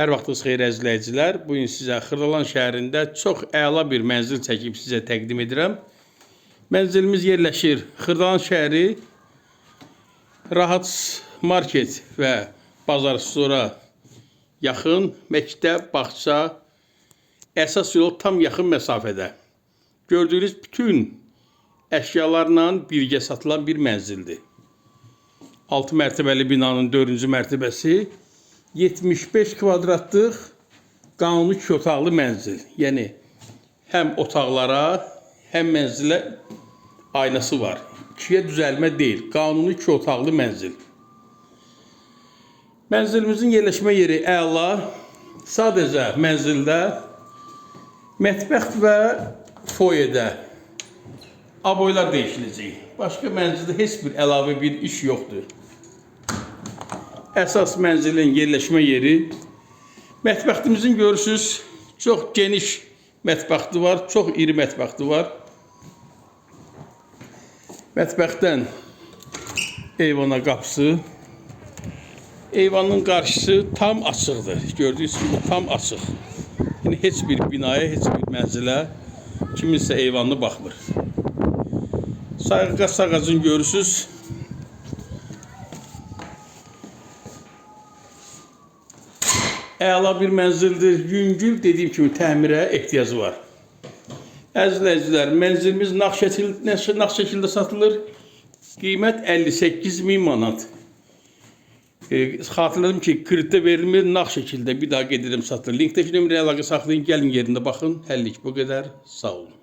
Hər vaxtınız xeyir əzizləyicilər. Bu gün sizə Xırdalan şəhərində çox əla bir mənzil çəkib sizə təqdim edirəm. Mənzilimiz yerləşir Xırdalan şəhəri Rahat Market və Bazar Stora yaxın məktəb, bağça, əsas yol tam yaxın məsafədə. Gördüyünüz bütün əşyalarla birgə satılan bir mənzildir. 6 mərtəbəli binanın 4-cü mərtəbəsi 75 kvadratlıq qanuni iki otaqlı mənzil. Yəni həm otaqlara, həm mənzilə aynası var. İkiyə düzəlmə deyil, qanuni iki otaqlı mənzil. Mənzilimizin yerləşmə yeri əla. Sadəcə mənzildə mətbəx və foyedə aboylar dəyişiləcək. Başqa mənzildə heç bir əlavə bir iş yoxdur. Əsas mənzilin yerləşmə yeri mətbəximizin görürsüz çox geniş mətbəxi var, çox iri mətbəxi var. Mətbəxdən eyvana qapısı. Eyvanın qarşısı tam açıqdır. Gördüyünüz kimi tam açıq. Yəni heç bir binaya, heç bir mənzilə kiminsə eyvanını baxmır. Sayğaç ağacını görürsüz. Əla bir mənzildir. Yüngül dediyim kimi təmirə ehtiyacı var. Əzizləyicilər, mənzilimiz nağd şəkildə, nağd şəkildə satılır. Qiymət 58 min manat. E, xatırladım ki, kreditdə verilmir, nağd şəkildə bir daha gedirəm satılır. Linkdəki nömrəyə əlaqə saxlayın, gəlin yerində baxın. Həllik bu qədər. Sağ olun.